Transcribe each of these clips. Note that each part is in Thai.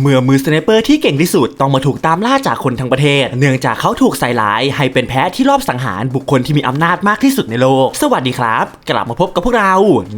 เมื่อมือสไนเปอร์ที่เก่งที่สุดต้องมาถูกตามล่าจากคนทั้งประเทศ เนื่องจากเขาถูกใส่ร้ายให้เป็นแพ้ที่รอบสังหารบุคคลที่มีอำนาจมากที่สุดในโลก สวัสดีครับ กลับมาพบกับพวกเรา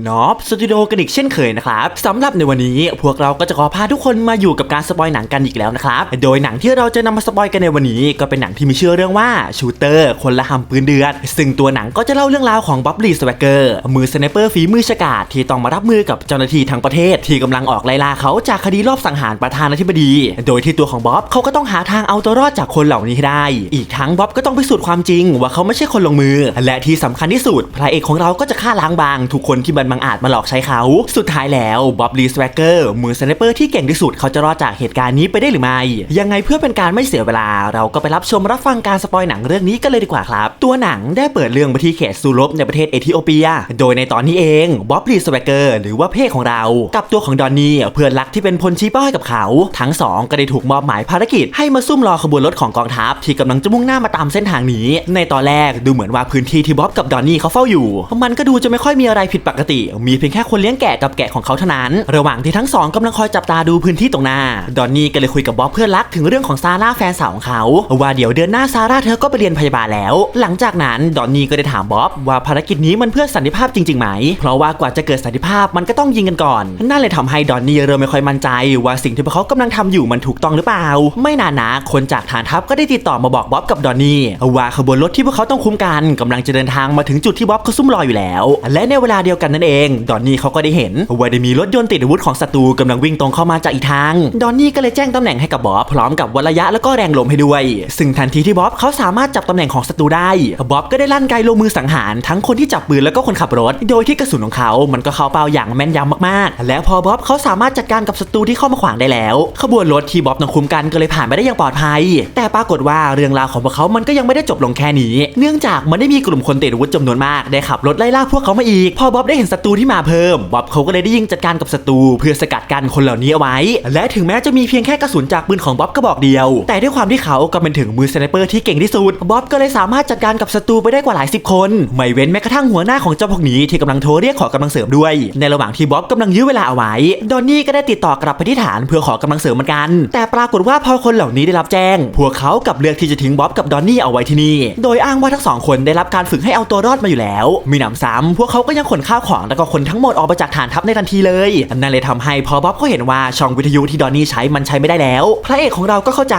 นอฟสตูดิโอกันอีกเช่นเคยนะครับสำหรับในวันนี้พวกเราก็จะขอพาทุกคนมาอยู่กับการสปอยหนังกันอีกแล้วนะครับ โดยหนังที่เราจะนำมาสปอยกันในวันนี้ ก็เป็นหนังที่มีชื่อเรื่องว่าชูเตอร์คนละหำปืนเดือด ซึ่งตัวหนังก็จะเล่าเรื่องราวของบ๊อบลีสแวกเกอร์มือสไนเปอร์ฝีมือฉกาจที่ต้องมารับมือกับเจ้าหน้าที่ทั้งประเทศที่กำลังออกไล่ล่าเขาจากคดีรอบสังหารประธานาธิบดี โดยที่ตัวของบ๊อบเขาก็ต้องหาทางเอาตัวรอดจากคนเหล่านี้ได้ อีกทั้งบ๊อบก็ต้องพิสูจน์ความจริง ว่าเขาไม่ใช่คนลงมือ และที่สำคัญที่สุดพระเอกของเราก็จะฆ่าล้างบาง ทุกคนที่บันบังอาจมาหลอกใช้เขา สุดท้ายแล้วบ๊อบลีสแวกเกอร์มือสไนเปอร์ที่เก่งที่สุดเขาจะรอดจากเหตุการณ์นี้ไปได้หรือไม่ ยังไงเพื่อเป็นการไม่เสียเวลา เราก็ไปรับชมรับฟังการสปอยหนังเรื่องนี้กันเลยดีกว่าครับ ตัวหนังได้เปิดเรื่องไปที่เขตซูรบในประเทศเอธิโอเปีย โดยในตอนนี้เองบ๊อบลีสแวกเกอร์หรือว่าเพ่ของเรา กับตัวของดอนนี่เพื่อนรักที่เป็นพลชี้เป้าให้กับเขาทั้งสองก็ได้ถูกมอบหมายภารกิจให้มาซุ่มรอขบวนรถของกองทัพที่กำลังจะมุ่งหน้ามาตามเส้นทางนี้ ในตอนแรกดูเหมือนว่าพื้นที่ที่บ๊อบกับดอนนี่เขาเฝ้าอยู่ มันก็ดูจะไม่ค่อยมีอะไรผิดปกติ มีเพียงแค่คนเลี้ยงแกะกับแกะของเขาเท่านั้น ระหว่างที่ทั้งสองกำลังคอยจับตาดูพื้นที่ตรงหน้า ดอนนี่ก็เลยคุยกับบ๊อบเพื่อนรักถึงเรื่องของซาร่าแฟนสาวของเขา ว่าเดี๋ยวเดือนหน้าซาร่าเธอก็ไปเรียนพยาบาลแล้ว หลังจากนั้นดอนนี่ก็ได้ถามบ๊อบว่าภารกิจนี้มันเพื่อสันติภาพจริงๆไหม เพราะว่ากว่าจะเกิดสันติภาพมันก็ต้องยิงกันก่อน นั่นเลยทำให้ดอนนี่เริ่มไม่ค่อยมั่นใจว่าสิ่งที่พวกเขากำลังทำอยู่มันถูกต้องหรือเปล่า ไม่นานนะคนจากฐานทัพก็ได้ติดต่อมาบอกบ๊อบกับดอนนี่ว่าขบวนรถที่พวกเขาต้องคุมกันกำลังจะเดินทางมาถึงจุดที่บ๊อบเขาซุ่มรออยู่แล้ว และในเวลาเดียวกันนั่นเองดอนนี่เขาก็ได้เห็นว่าได้มีรถยนต์ติดอาวุธของศัตรูกำลังวิ่งตรงเข้ามาจากอีกทาง ดอนนี่ก็เลยแจ้งตำแหน่งให้กับบ๊อบพร้อมกับวัระยะแล้วก็แรงลมให้ด้วย ซึ่งทันทีที่บ๊อบเขาสามารถจับตำแหน่งของศัตรูได้บ๊อบก็ได้ลั่นไกลงมือสังหารทั้งคนที่จับปืนแล้วก็คนขับรถ โดยที่กระสุนของเขา มันก็เข้าเป้าอย่างแม่นยำมากๆ และพอบ๊อบเขาสามารถจัดการกับศัตรูที่เข้ามาขวางได้แล้วขบวนรถที่บ๊อบต้องคุมกันก็เลยผ่านไปได้อย่างปลอดภัย แต่ปรากฏว่าเรื่องราวของพวกเขามันก็ยังไม่ได้จบลงแค่นี้ เนื่องจากมันได้มีกลุ่มคนติดอาวุธจำนวนมากได้ขับรถไล่ล่าพวกเขามาอีก พอบ๊อบได้เห็นศัตรูที่มาเพิ่มบ๊อบเขาก็เลยได้ยิงจัดการกับศัตรูเพื่อสกัดกั้นคนเหล่านี้เอาไว้ และถึงแม้จะมีเพียงแค่กระสุนจากปืนของบ๊อบกระบอกเดียว แต่ด้วยความที่เขาก็เป็นถึงมือสไนเปอร์ที่เก่งที่สุดบ๊อบก็เลยสามารถจัดการกับศัตรูไปได้กว่าหลายสิบคน ไม่เว้นแม้กระทั่งหัวหน้าของเจ้าพวกนี้ที่กำลังโทรเรียกขอกำลังเสริมด้วย ในระหว่างที่บ๊อบกำลังยื้อเวลาเอาไว้ ดอนนี่ก็ได้ติดต่อกลับไปที่ฐานเพื่อขอกำลังเสริมเหมือนกัน แต่ปรากฏว่าพอคนเหล่านี้ได้รับแจ้ง พวกเขากลับเลือกที่จะทิ้งบ๊อบกับดอนนี่เอาไว้ที่นี่ โดยอ้างว่าทั้งสองคนได้รับการฝึกให้เอาตัวรอดมาอยู่แล้ว มีหนำซ้ำพวกเขาก็ยังขนข้าวของแล้วก็คนทั้งหมดออกไปจากฐานทัพในทันทีเลยนั่นเลยทำให้พอบ๊อบเขาเห็นว่าช่องวิทยุที่ดอนนี่ใช้มันใช้ไม่ได้แล้ว พระเอกของเราก็เข้าใจ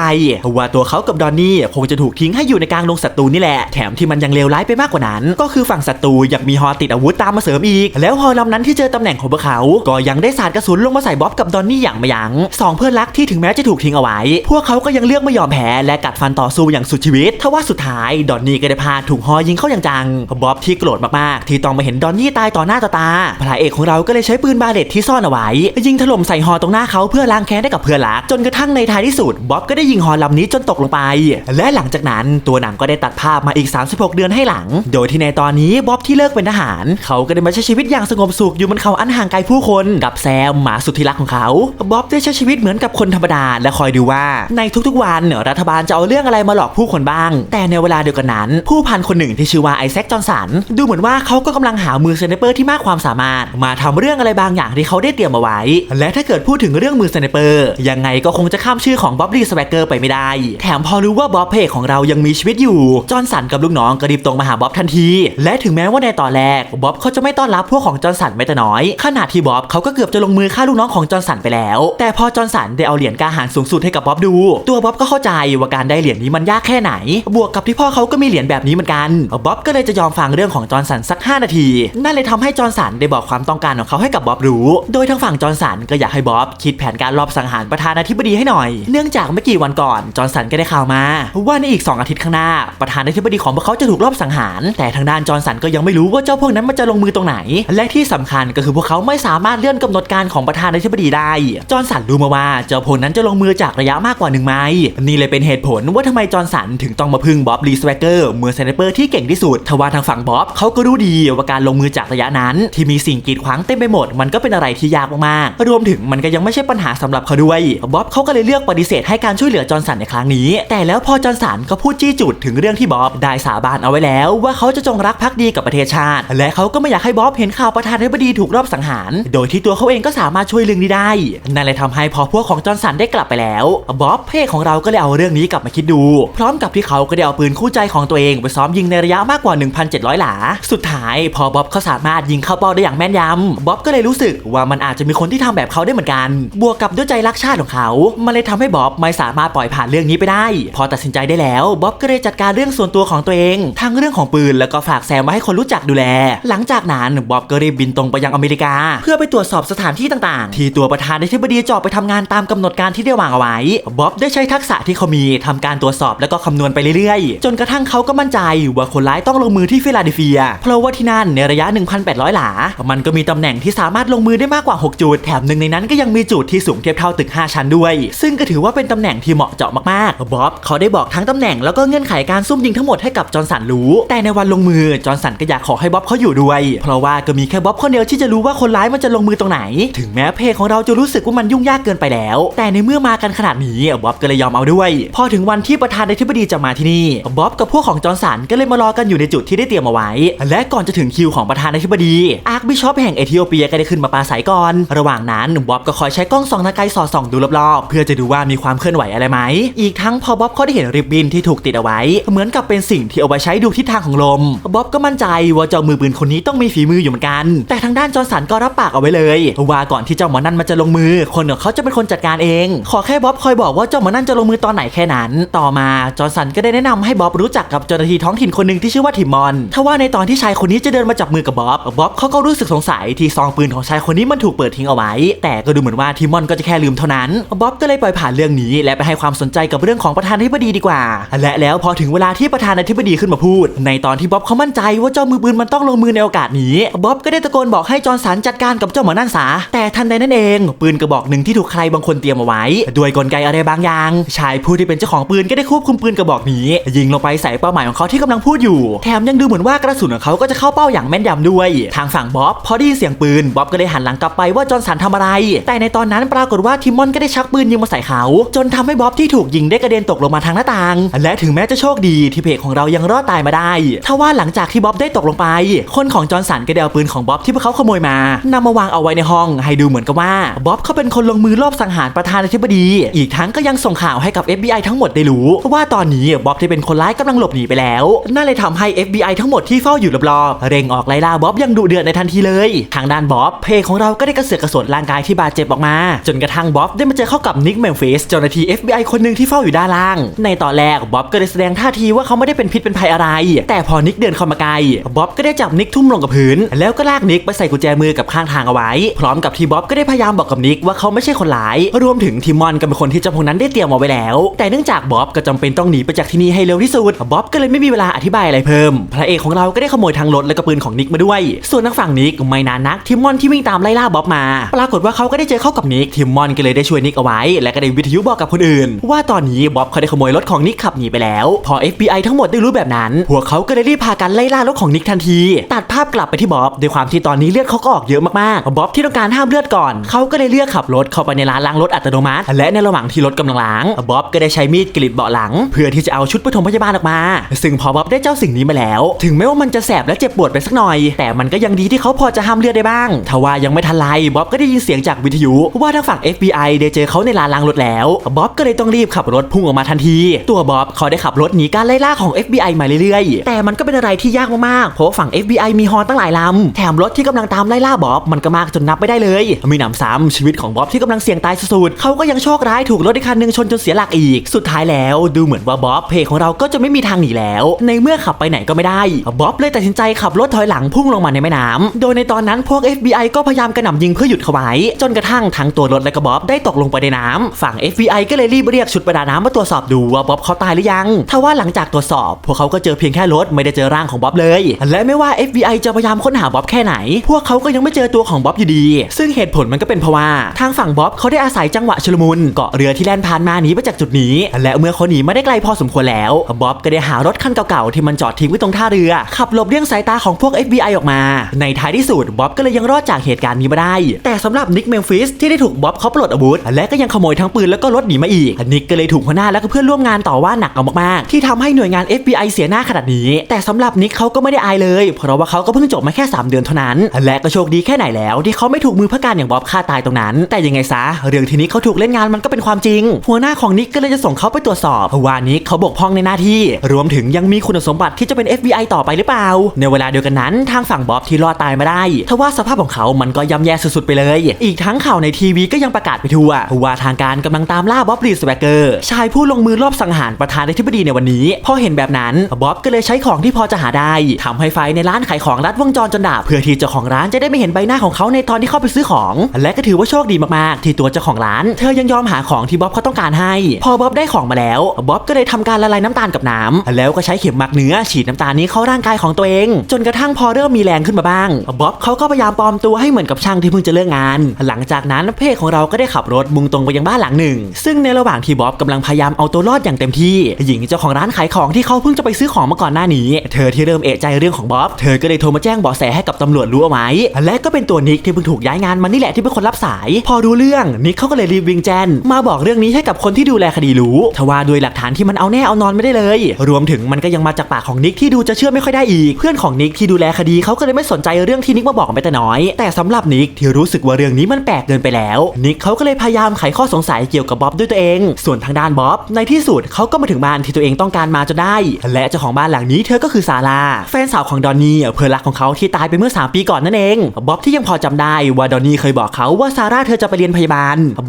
ว่าตัวเขากับดอนนี่คงจะถูกทิ้งให้อยู่ในกลางดงศัตรูนี่แหละ แถมที่มันยังเลวร้ายไปมากกว่านั้น ก็คือฝั่งศัตรูยังมีฮอติดอาวุธตามมาเสริมอีก แล้วฮอลำนั้นที่เจอตำแหน่งของพวกเขา ก็ยังได้สาดกระสุนลงมาใส่บ๊อบกับดอนนี่อย่างไม่ยั้งสองเพื่อนรักที่ถึงแม้จะถูกทิ้งเอาไว้ พวกเขาก็ยังเลือกไม่ยอมแพ้และกัดฟันต่อสู้อย่างสุดชีวิตทว่าสุดท้ายดอนนี่ก็ได้พาถูกฮอยิงเข้าอย่างจังบ๊อบที่โกรธมากๆ ที่ต้องมาเห็นดอนนี่ตายต่อหน้าต่อตาพระเอกของเราก็เลยใช้ปืนบาเลตที่ซ่อนเอาไว้ ยิงถล่มใส่ฮอตรงหน้าเขาเพื่อล้างแค้นให้กับเพื่อนรัก จนกระทั่งในท้ายที่สุดบ๊อบก็ได้ยิงฮอลำนี้จนตกลงไป และหลังจากนั้นตัวหนังก็ได้ตัดภาพมาอีก 36 เดือนให้หลัง โดยที่ในตอนนี้บ๊อบที่เลิกเป็นทหาร เขาก็ได้มาใช้ชีวิตอย่างสงบสุขอยู่บนเขาอันห่างไกลผู้คน กับแซมหมาสุดที่รักของเขาบ๊อบได้ใช้ชีวิตเหมือนกับคนธรรมดาและคอยดูว่าในทุกๆวันรัฐบาลจะเอาเรื่องอะไรมาหลอกผู้คนบ้าง แต่ในเวลาเดียวกันนั้น ผู้พันคนหนึ่งที่ชื่อว่าไอแซคจอนสันดูเหมือนว่าเขาก็กำลังหามือสไนเปอร์ที่มากความสามารถ มาทำเรื่องอะไรบางอย่างที่เขาได้เตรียมเอาไว้ และถ้าเกิดพูดถึงเรื่องมือสไนเปอร์ยังไงก็คงจะข้ามชื่อของบ๊อบลีสแวกเกอร์ไปไม่ได้ แถมพอรู้ว่าบ๊อบเพกของเรายังมีชีวิตอยู่จอนสันกับลูกน้องก็รีบตรงมาหาบ๊อบทันที และถึงแม้ว่าในตอนแรกบ๊อบเขาจะไม่ต้อนรับพวกของจอนสันแม้แต่น้อยขณะที่บ๊อบเขาก็เกือบจะลงมือฆ่าลูกน้องของจอนสันไปแล้ว แต่พอจอห์นสันได้เอาเหรียญกาหาญสูงสุดให้กับบ๊อบดู ตัวบ๊อบก็เข้าใจว่าการได้เหรียญนี้มันยากแค่ไหน บวกกับที่พ่อเขาก็มีเหรียญแบบนี้เหมือนกันบ๊อบก็เลยจะยอมฟังเรื่องของจอห์นสันสัก 5 นาที นั่นเลยทำให้จอห์นสันได้บอกความต้องการของเขาให้กับบ๊อบรู้ โดยทางฝั่งจอห์นสันก็อยากให้บ๊อบคิดแผนการลอบสังหารประธานาธิบดีให้หน่อย เนื่องจากไม่กี่วันก่อนจอห์นสันก็ได้ข่าวมาว่าในอีก 2 อาทิตย์ข้างหน้า ประธานาธิบดีของพวกเขาจะถูกลอบสังหาร แต่ทางด้านจอห์นสันก็ยังไม่รู้ว่าเจ้าพวกนั้นมันจะลงมือตรงไหน และที่สำคัญก็คือพวกเขาไม่สามารถเลื่อนกำหนดการของประธานาธิบดีได้ จอห์นสันรู้มาว่าเจ้าพวกนั้นจะลงมือจากระยะมากกว่าหนึ่งไมล์นี่เลยเป็นเหตุผลว่าทำไมจอห์นสันถึงต้องมาพึ่งบ๊อบลีสแวกเกอร์มือสไนเปอร์ที่เก่งที่สุดทว่าทางฝั่งบ๊อบเขาก็รู้ดีว่าการลงมือจากระยะนั้น ที่มีสิ่งกีดขวางเต็มไปหมด มันก็เป็นอะไรที่ยากมากๆรวมถึงมันก็ยังไม่ใช่ปัญหาสำหรับเขาด้วยบ๊อบเขาก็เลยเลือกปฏิเสธให้การช่วยเหลือจอห์นสันในครั้งนี้ แต่แล้วพอจอห์นสันก็พูดจี้จุดถึงเรื่องที่บ๊อบได้สาบานเอาไว้แล้ว ว่าเขาจะจงรักภักดีกับประเทศชาติ และเขาก็ไม่อยากให้บ๊อบเห็นข่าวประธานาธิบดีถูกรอบสังหาร โดยที่ตัวเขาเองก็สามารถช่วยเรื่องนี้ได้นั่นเลยทำให้พอพวกของจอร์นสันได้กลับไปแล้วบ๊อบเพกของเราก็เลยเอาเรื่องนี้กลับมาคิดดู พร้อมกับที่เขาก็ได้เอาปืนคู่ใจของตัวเองไปซ้อมยิงในระยะมากกว่า 1,700 หลา สุดท้าย พอบ๊อบเขาสามารถยิงเข้าเป้าได้อย่างแม่นยำบ๊อบก็เลยรู้สึกว่ามันอาจจะมีคนที่ทำแบบเขาได้เหมือนกัน บวกกับด้วยใจรักชาติของเขา มันเลยทำให้บ๊อบไม่สามารถปล่อยผ่านเรื่องนี้ไปได้ พอตัดสินใจได้แล้วบ๊อบก็เลยจัดการเรื่องส่วนตัวของตัวเอง ทั้งเรื่องของปืนแล้วก็ฝากแซมมาให้คนรู้จักดูแล หลังจากนั้นบ๊อบก็รีบบินตรงไปยังอเมริกา เพื่อไปตรวจสอบสถานที่ต่างๆ ที่ตัวประธานาธิบดีจออกไปทำงานตามกำหนดการที่ได้วางเอาไว้บ๊อบได้ใช้ทักษะที่เขามีทำการตรวจสอบแล้วก็คำนวณไปเรื่อยๆ จนกระทั่งเขาก็มั่นใจว่าคนร้ายต้องลงมือที่ฟิลาเดลเฟีย เพราะว่าที่นั่นในระยะ 1,800 หลา มันก็มีตำแหน่งที่สามารถลงมือได้มากกว่า 6 จุด แถมหนึ่งในนั้นก็ยังมีจุดที่สูงเทียบเท่าตึก 5 ชั้นด้วย ซึ่งก็ถือว่าเป็นตำแหน่งที่เหมาะเจาะมากๆบ๊อบเขาได้บอกทั้งตำแหน่งแล้วก็เงื่อนไขการซุ่มยิงทั้งหมดให้กับจอร์นสันรู้ แต่ในวันลงมือจอร์นสันก็อยากขอให้บ๊อบเขาอยู่ด้วย เพราะว่าก็มีแค่บ๊อบคนเดียวที่จะรู้ว่าคนร้ายมันจะลงมือตรงไหน ถึงแม้เพจของเราจะรู้สึกว่ามันยุ่งยากเกินไปแล้ว แต่ในเมื่อมากันขนาดนี้บ๊อบก็เลยยอมเอาด้วย พอถึงวันที่ประธานาธิบดีจะมาที่นี่บ๊อบกับพวกของจอร์นสันก็เลยมารอกันอยู่ในจุดที่ได้เตรียมเอาไว้ และก่อนจะถึงคิวของประธานาธิบดีอาร์คบิชอปแห่งเอธิโอเปียก็ได้ขึ้นมาปราศัยก่อน ระหว่างนั้นบ๊อบก็คอยใช้กล้องส่องทาไกสอดส่องดูรอบๆเพื่อจะดูว่ามีความเคลื่อนไหวอะไรไหมอีกทั้งพอบ๊อบเขาได้เห็นริบบิ้นที่ถูกติดเอาไว้ เหมือนกับเป็นสิ่งที่เอาไว้ใช้ดูทิศทางของลมบ๊อบก็มั่นใจว่าเจ้ามือปืนคนนี้ต้องมีฝีมืออยู่เหมือนกัน แต่ทางด้านจอร์นสันก็รับปากเอาไว้เลย ว่าก่อนที่เจ้าหมอนั่นมันจะลงมือ คนของเขาจะเป็นคนจัดการเอง ขอแค่บ๊อบคอยบอกว่าเจ้าหมอนั่นจะลงมือตอนไหนแค่นั้น ต่อมาจอร์นสันก็ได้แนะนำให้บ๊อบรู้จักกับเจ้าหน้าที่ท้องถิ่นคนหนึ่งที่ชื่อว่าทิมมอนทว่าในตอนที่ชายคนนี้จะเดินมาจับมือกับบ๊อบบ๊อบเขาก็รู้สึกสงสัยที่ซองปืนของชายคนนี้มันถูกเปิดทิ้งเอาไว้ แต่ก็ดูเหมือนว่าทิมมอนก็จะแค่ลืมเท่านั้นบ๊อบก็เลยปล่อยผ่านเรื่องนี้ และไปให้ความสนใจกับเรื่องของประธานาธิบดีดีกว่า และแล้วพอถึงเวลาที่ประธานาธิบดีขึ้นมาพูด ในตอนที่บ๊อบเขามั่นใจว่าเจ้ามือปืนมันต้องลงมือในโอกาสนี้บ๊อบก็ได้ตะโกนบอกให้จอร์นสันจัดการกับเจ้าหมอนั่นซะแต่ทันใดนั้นเอง ปืนกระบอกหนึ่งที่ถูกรบางคนเตรียมเอาไว้ ด้วยกลไกอะไรบางอย่าง ชายผู้ที่เป็นเจ้าของปืนก็ได้ควบคุมปืนกระบอกนี้ ยิงลงไปใส่เป้าหมายของเขาที่กำลังพูดอยู่ แถมยังดูเหมือนว่ากระสุนของเขาก็จะเข้าเป้าอย่างแม่นยำด้วย ทางฝั่งบ๊อบพอได้ยินเสียงปืนบ๊อบก็ได้หันหลังกลับไปว่าจอร์นสันทำอะไร แต่ในตอนนั้นปรากฏว่าทิมมอนก็ได้ชักปืนยิงมาใส่เขา จนทำให้บ๊อบที่ถูกยิงได้กระเด็นตกลงมาทางหน้าต่าง และถึงแม้จะโชคดีที่เพจของเรายังรอดตายมาได้ทว่าหลังจากที่บ๊อบได้ตกลงไป คนของจอร์นสันก็ได้เอาปืนของบ๊อบที่พวกเขาขโมยมานำมาวางเอาไว้ในห้อง ให้ดูเหมือนกับว่าบ๊อบเขาเป็นคนลงมือลอบสังหารประธานาธิบดี อีกทั้งก็ยังส่งข่าวให้กับ FBI ทั้งหมดได้รู้ว่าตอนนี้บ๊อบที่เป็นคนร้ายกำลังหลบหนีไปแล้ว นั่นเลยทำให้ FBI ทั้งหมดที่เฝ้าอยู่รอบๆเร่งออกไล่ล่าบ๊อบอยังดุเดือดในทันทีเลย ทางด้านบ๊อบเพของเราก็ได้กระเสือกกระสนร่างกายที่บาดเจ็บออกมา จนกระทั่งบ๊อบได้มาเจอเข้ากับนิกแมมฟิสเจ้าหน้าที่ FBI คนหนึ่งที่เฝ้าอยู่ด้านล่าง ในตอนแรกบ๊อบก็ได้แสดงท่าทีว่าเขาไม่ได้เป็นพิษเป็นภัยอะไร แต่พอนิกเดินเข้ามาใกล้บ๊อบก็ได้จับนิกทุ่มลงกับพื้น แล้วก็ลากนิกไปใส่กุญแจมือกับข้างทางเอาไว้ พร้อมกับที่บ๊อบก็ได้พยายามบอกกับนิกว่าเขาไม่ใช่คนร้ายรวมถึงทิมมอนก็เป็นคนที่เจ้าพวกนั้นได้เตรียมเอาไว้แล้ว แต่เนื่องจากบ๊อบก็จำเป็นต้องหนีไปจากที่นี่ให้เร็วที่สุดบ๊อบก็เลยไม่มีเวลาอธิบายอะไรเพิ่ม พระเอกของเราก็ได้ขโมยทางรถและก็ปืนของนิกมาด้วย ส่วนทางฝั่งนิกไม่นานนักทิมมอนที่วิ่งตามไล่ล่าบ๊อบมา ปรากฏว่าเขาก็ได้เจอเข้ากับนิกทิมมอนก็เลยได้ช่วยนิกเอาไว้ และก็ได้วิทยุบอกกับคนอื่น ว่าตอนนี้บ๊อบเขาได้ขโมยรถของนิกขับหนีไปแล้ว พอ FBI ทั้งหมดได้รู้แบบนั้น พวกเขาก็เลยรีบพากันไล่ล่ารถของนิกทันที ตัดภาพกลับไปที่บ๊อบด้วยความที่ตอนนี้เลือดเขาก็ออกเยอะมากๆบ๊อบที่ต้องการห้ามเลือดก่อนเขาก็เลยเลือกขับรถเข้าไปในร้านล้างรถอัตโนมัติ และในระหว่างที่รถกำลังล้างบ๊อบก็ได้ใช้มีดกรีดเบาะหลัง เพื่อที่จะเอาชุดปฐมพยาบาลออกมา ซึ่งพอบ๊อบได้เจ้าสิ่งนี้มาแล้ว ถึงแม้ว่ามันจะแสบและเจ็บปวดไปสักหน่อย แต่มันก็ยังดีที่เขาพอจะห้ามเลือดได้บ้างทว่ายังไม่ทันไรบ๊อบก็ได้ยินเสียงจากวิทยุว่าทางฝั่ง FBI ได้เจอเขาในร้านล้างรถแล้วบ๊อบก็เลยต้องรีบขับรถพุ่งออกมาทันที ตัวบ๊อบเขาได้ขับรถหนีการไล่ล่าของ FBI มาเรื่อยๆ แต่มันก็เป็นอะไรที่ยากมากๆเพราะว่าฝั่ง FBI มีฮอตั้งหลายลำแถมรถที่กำลังตามไล่ล่าบ๊อบมันก็มากจนนับไม่ได้เลย มีหนำซ้ำชีวิตของบ๊อบที่กำลังเสี่ยงตายสุดๆเขาก็ยังโชคร้ายถูกรถอีกคันหนึ่งชนจนเสียหลักอีก สุดท้ายแล้วดูเหมือนว่าบ๊อบเพของเราก็จะไม่มีทางหนีแล้ว ในเมื่อขับไปไหนก็ไม่ได้บ๊อบเลยตัดสินใจขับรถถอยหลังพุ่งลงมาในแม่น้ำโดยในตอนนั้นพวก FBI ก็พยายามกระหน่ำยิงเพื่อหยุดเขาไว้จนกระทั่งทั้งตัวรถและก็บ๊อบได้ตกลงไปในน้ำฝั่ง FBI ก็เลยรีบเรียกชุดประดาน้ำมาตรวจสอบดูว่าบ๊อบเขาตายหรือยังทว่าหลังจากตรวจสอบ พวกเขาก็เจอเพียงแค่รถไม่ได้เจอร่างของบ๊อบเลย และไม่ว่า FBI จะพยายามค้นหาบ๊อบแค่ไหน พวกเขาก็ยังไม่เจอตัวของบ๊อบอยู่ดี ซึ่งเหตุผลมันก็เป็นเพราะว่าทางฝั่งบ๊อบเขาาได้อาศัยจังหวะชุลมุนเกาะเรือที่แล่นผ่านมาหนีไปจากจุดนี้ และเมื่อเขาหนีมาได้ไกลพอสมควรแล้วบ๊อบก็ได้หารถคันเก่าๆที่มันจอดทิ้งไว้ตรงท่าเรือ ขับหลบเลี่ยงสายตาของพวก FBI ออกมา ในท้ายที่สุดบ๊อบก็เลยยังรอดจากเหตุการณ์นี้มาได้ แต่สำหรับนิกเมมฟิสที่ได้ถูกบ๊อบเขาปลดอาวุธและก็ยังขโมยทั้งปืนแล้วก็รถหนีมาอีกนิกก็เลยถูกหัวหน้าและก็เพื่อนร่วมงานต่อว่าหนักเอามากๆ ที่ทำให้หน่วยงาน FBI เสียหน้าขนาดนี้ แต่สำหรับนิกเขาก็ไม่ได้อายเลย เพราะว่าเขาก็เพิ่งจบมาแค่ 3 เดือนเท่านั้น และก็โชคดีแค่ไหนแล้ว ที่เขาไม่ถูกมือพระการอย่างบ๊อบฆ่าตายตรงนั้น แต่ยังไงซะเรื่องที่นิกเขาถูกเล่นงานมันก็เป็นความจริง หัวหน้าของนิกก็เลยจะส่งเขาไปตรวจสอบว่านิกเขาบกพร่องในหน้าที่ รวมถึงยังมีคุณสมบัติที่จะเป็น FBI ต่อไปหรือเปล่า ในเวลาเดียวกันนั้นทางฝั่งบ๊อบที่รอดตายมาได้ทว่าสภาพของเขามันก็ย่ำแย่สุดๆไปเลย อีกทั้งข่าวในทีวีก็ยังประกาศไปทั่วว่าทางการกำลังตามล่าบ๊อบรีสแวกเกอร์ชายผู้ลงมือลอบสังหารประธานาธิบดีในวันนี้ พอเห็นแบบนั้นบ๊อบก็เลยใช้ของที่พอจะหาได้ทำให้ไฟในร้านขายของรัดวงจรจนดับเพื่อที่เจ้าของร้านจะได้ไม่เห็นใบหน้าของเขาในตอนที่เข้าไปซื้อของ และก็ถือว่าโชคดีมากๆที่ตัวเจ้าของร้าน เธอยังยอมหาของที่บ๊อบเขาต้องการให้ พอบ๊อบได้ของมาแล้วบ๊อบก็เลยทำการละลายน้ำตาลกับน้ำแล้วก็ใช้เข็มหมักเนื้อฉีดน้ำตาลนี้เข้าร่างกายของตัวเอง จนกระทั่งพอเริ่มมีแรงขึ้นมาบ้างบ๊อบเขาก็พยายามปลอมตัวให้เหมือนกับช่างที่เพิ่งจะเลิกงาน หลังจากนั้นเพจของเราก็ได้ขับรถมุ่งตรงไปยังบ้านหลังหนึ่ง ซึ่งในระหว่างที่บ๊อบกำลังพยายามเอาตัวรอดอย่างเต็มที่ หญิงเจ้าของร้านขายของที่เขาเพิ่งจะไปซื้อของมาก่อนหน้านี้ เธอที่เริ่มเอะใจเรื่องของบ๊อบเธอก็เลยโทรมาแจ้งเบาะแสให้กับตำรวจรู้เอาไว้และก็เป็นตัวนิกที่เพิ่งถูกย้ายงานมานี่แหละที่เป็นคนรับสาย พอรู้เรื่องนิกเขาก็เลยรีบวิ่งแจ้งมาบอกเรื่องนี้ให้กับคนที่ดูแลคดีรู้ทว่าด้วยหลักฐานที่มันเอาแน่เอานอนไม่ได้เลย รวมถึงมันก็ยังมาจากปากของนิกที่ดูจะเชื่อไม่ค่อยได้อีก เพื่อนของนิกที่ดูแลคดีเขาก็เลยไม่สนใจเรื่องที่นิกมาบอกไปแต่น้อย แต่สำหรับนิกที่รู้สึกว่าเรื่องนี้มันแปลกเกินไปแล้ว นิกเขาก็เลยพยายามไขข้อสงสัยเกี่ยวกับบ๊อบด้วยตัวเอง ส่วนทางด้านบ๊อบในที่สุดเขาก็มาถึงบ้านที่ตัวเองต้องการมาจนได้ และเจ้าของบ้านหลังนี้เธอก็คือซาร่าแฟนสาวของดอนนี่เพื่อนรักของเขาที่ตายไปเมื่อ 3 ปีก่อนนั่นเองบ๊อบที่ยังพอจำได้ว่าดอนนี่เคยบอกเขาว่าซาร่าเธอจะไปเรียนพยาบาล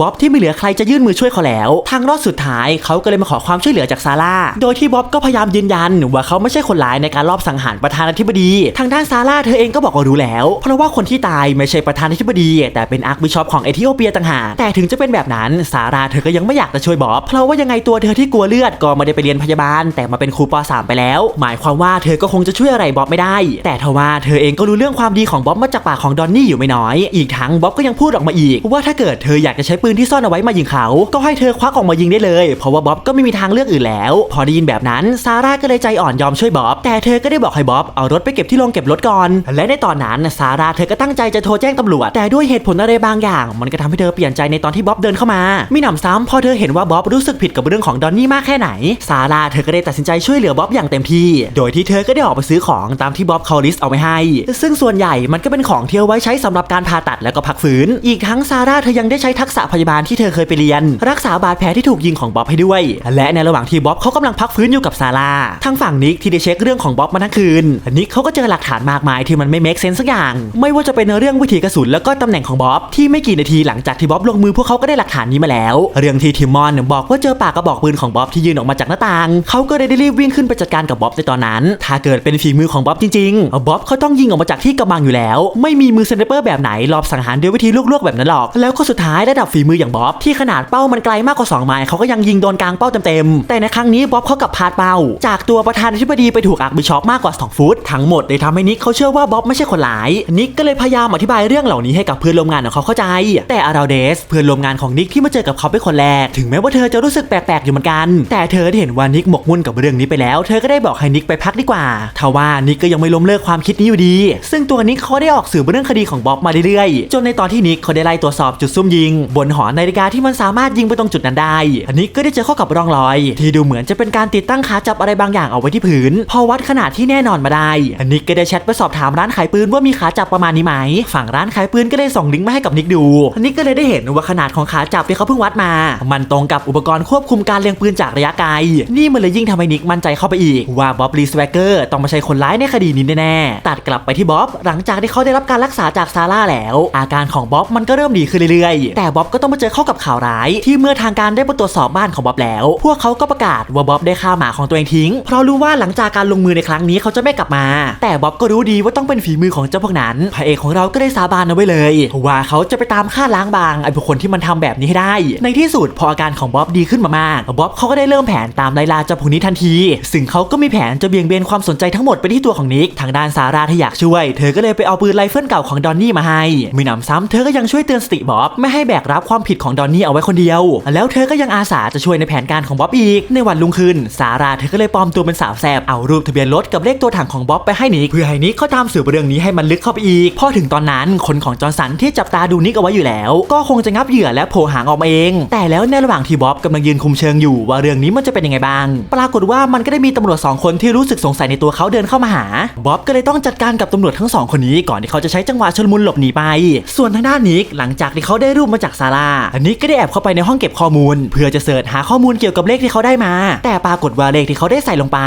บ๊อบที่ไม่เหลือใครจะยื่นมือช่วยเขาแล้ว ทางรอดสุดท้ายเขาก็เลยมาขอความช่วยเหลือจากซาร่า โดยที่บ๊อบก็พยายามยืนยันว่าเขาไม่ใช่คนร้ายในการลอบสังหารประธานาธิบดี ทางด้านซาร่าเธอเองก็บอกว่ารู้แล้ว เพราะว่าคนที่ตายไม่ใช่ประธานาธิบดี แต่เป็นอาร์คบิชอปของเอธิโอเปียต่างหากแต่ถึงจะเป็นแบบนั้นซาร่าเธอก็ยังไม่อยากจะช่วยบ๊อบเพราะว่ายังไงตัวเธอที่กลัวเลือดก็ไม่ได้ไปเรียนพยาบาล แต่มาเป็นครูป .3 ไปแล้ว หมายความว่าเธอก็คงจะช่วยอะไรบ๊อบไม่ได้ แต่ทว่าเธอเองก็รู้เรื่องความดีของบ๊อบมาจากปากของดอนนี่อยู่ไม่น้อย อีกทั้งบ๊อบก็ยังพูดออกมาอีก ว่าถ้าเกิดเธออยากจะใช้ปืนที่ซ่อนเอาไว้มายิงเขา ก็ให้เธอควักออกมายิงได้เลย เพราะว่าบ๊อบก็ไม่มีทางเลือกอื่นแล้ว พอได้ยินแบบนั้นซาร่าก็เลยใจอ่อนยอมช่วยบ๊อบ แต่เธอก็ได้บอกให้บ๊อบเอารถไปเก็บที่โรงเก็บรถก่อน และในตอนนั้นซาร่าเธอก็ตั้งใจจะโทรแจ้งตำรวจ แต่ด้วยเหตุผลอะไรบางอย่าง มันก็ทำให้เธอเปลี่ยนใจในตอนที่บ๊อบเดินเข้ามามีหนำซ้ำพอเธอเห็นว่าบ๊อบรู้สึกผิดกับเรื่องของดอนนี่มากแค่ไหนซาร่าเธอก็ได้ตัดสินใจช่วยเหลือบ๊อบอย่างเต็มที่ โดยที่เธอก็ได้ออกไปซื้อของตามที่บ๊อบเขาลิสเอาไว้ให้ ซึ่งส่วนใหญ่มันก็เป็นของที่เอาไว้ใช้สำหรับการผ่าตัดแล้วก็พักฟื้น อีกทั้งซาร่าเธอยังได้ใช้ช้ทักษะพยาบาลที่เธอเคยไปเรียน รักษาบาดแผลที่ถูกยิงของบ๊อบให้ด้วย และในระหว่างที่บ๊อบเขากำลังพักฟื้นอยู่กับซาร่าทางฝั่งนิกที่ได้เช็คเรื่องของบ๊อบมาทั้งคืนนิกเขาก็เจอหลักฐานมากมายที่มันไม่เมคเซนส์สักอย่าง ไม่ว่าจะเป็นเรื่องวิธีกระสุนแล้วก็ตำแหน่งของบ๊อบที่ไม่กี่นาทีหลังจากที่บ๊อบลงมือพวกเขาก็ได้หลักฐานนี้มาแล้ว เรื่องที่ทิมมอนบอกว่าเจอปากกระบอกปืนของบ๊อบที่ยืนออกมาจากหน้าต่างเขาก็เลยได้รีบวิ่งขึ้นไปจัดการกับบ๊อบในตอนนั้น ถ้าเกิดเป็นฝีมือของบ๊อบจริงๆบ๊อบเขาต้องยิงออกมาจากที่กำบังอยู่แล้ว ไม่มีมือสไนเปอร์แบบไหนรอบสังหารด้วยวิธีลวกๆแบบนั้นหรอก แล้วก็สุดท้ายระดับฝีมืออย่างบ๊อบที่ขนาดเป้ามันไกลมากกว่า 2 ไมล์เขาก็ยังยิงโดนกลางเป้าเต็มๆแต่ในครั้งนี้บ๊อบเขากลับพลาดเป้า จากตัวประธานาธิบดีไปถูกอักบิชอปมากกว่า 2 ฟุต ทั้งหมดเลยทำให้นิกเขาเชื่อว่าบ๊อบไม่ใช่คนร้ายนิกก็เลยพยายามอธิบายเรื่องเหล่านี้ให้กับเพื่อนร่วมงานของเขาเข้าใจ แต่อาราเดสเพื่อนร่วมงานของนิกที่มาเจอกับเขาเป็นคนแรกถึงแม้ว่าเธอจะรู้สึกแปลกๆอยู่เหมือนกัน แต่เธอได้เห็นว่านิกหมกมุ่นกับเรื่องนี้ไปแล้ว เธอก็ได้บอกให้นิกไปพักดีกว่าทว่านิกก็ยังไม่ล้มเลิกความคิดนี้อยู่ดี ซึ่งตัวนิกเขาได้ออกสื่อเรื่องคดีของบ๊อบมาเรื่อยๆจนในตอนที่นิกเขาได้ไล่ตรวจสอบจุดซุ่มยิงบนหอนาฬิกาที่มันสามารถยิงไปตรงจุดนั้นได้ อันิกก็ได้เจอเข้ากับร่องรอย ที่ดูเหมือนจะเป็นการติดตั้งขาจับอะไรบางอย่างเอาไว้ที่พื้นพอวัดขนาดที่แน่นอนมาได้ อันิกก็ได้แชทไปสอบถามร้านขายปืนว่ามีขาจับประมาณนี้ไหม ฝั่งร้านขายปืนก็ได้ส่งลิงก์มาให้กับนิกดู อันิกก็เลยได้เห็นว่าขนาดของขาจับที่เขาเพิ่งวัดมา มันตรงกับอุปกรณ์ควบคุมการเล็งปืนจากระยะไกล นี่มันเลยยิ่งทำให้นิกมั่นใจเข้าไปอีก ว่าบ๊อบลีสแวกเกอร์ต้องม่ใช่คนร้ายในคดีนี้แน่ๆตัดกลับไปที่บ๊อบหลังจากที่เขาได้รับการรักษาจากซาร่าแล้ว อาการของบ๊อบมันก็เริ่มดีขึ้นเรื่อยแต่บ๊อบก็ต้องมาเจอเข้ากับข่าวร้าย ที่เมื่อทางการได้มาตรวจสอบบ้านของบ๊อบแล้ว พวกเขาก็ประกาศว่าบ๊อบได้ฆ่าหมาของตัวเองทิ้ง เพราะรู้ว่าหลังจากการลงมือในครั้งนี้เขาจะไม่กลับมา แต่บ๊อบก็รู้ดีว่าต้องเป็นฝีมือของเจ้าพวกนั้นพระเอกของเราก็ได้สาบานเอาไว้เลยว่าเขาจะไปตามฆ่าล้างบางไอ้บุคคลที่มันทำแบบนี้ให้ได้ ในที่สุดพออาการของบ๊อบดีขึ้นมามากบ๊อบเขาก็ได้เริ่มแผนตามไล่ล่าเจ้าพวกนี้ทันที ซึ่งเขาก็มีแผนจะเบี่ยงเบนความสนใจทั้งหมดไปที่ตัวของนิกทางด้านซาร่าที่อยากช่วย เธอก็เลยไปเอาปืนไรเฟิลเก่าของดอนนี่มาให้มีหนำซ้ำเธอก็ยังช่วยเตือนสติบ๊อบไม่ใให้แบกรับความผิดของดอนนี่เอาไว้คนเดียว แล้วเธอก็ยังอาสาจะช่วยในแผนการของบ๊อบอีก ในวันรุ่งขึ้นซาร่าเธอก็เลยปลอมตัวเป็นสาวแสบเอารูปทะเบียนรถกับเลขตัวถังของบ๊อบไปให้นิกเพื่อให้นิกเขาตามสืบเรื่องนี้ให้มันลึกเข้าไปอีกพอถึงตอนนั้นคนของจอร์นสันที่จับตาดูนิกเอาไว้อยู่แล้ว ก็คงจะงับเหยื่อและโผล่หางออกมาเอง แต่แล้วในระหว่างที่บ๊อบกำลังยืนคุมเชิงอยู่ว่าเรื่องนี้มันจะเป็นยังไงบ้าง ปรากฏว่ามันก็ได้มีตำรวจสองคนที่รู้สึกสงสัยในตัวเขาเดินเข้ามาหาบ๊อบก็เลยต้องจัดการกับตำรวจทั้งสองคนนี้ก่อนที่เขาจะใช้จังหวะชลมุนหลบหนีไป ส่วนทางด้านนิกหลังจากที่เขาได้รวบมมาจากซาร่านิกก็ได้แอบเข้าไปในห้องเก็บข้อมูล เพื่อจะเสิร์ชหาข้อมูลเกี่ยวกับเลขที่เขาได้มา แต่ปรากฏว่าเลขที่เขาได้ใส่ลงไป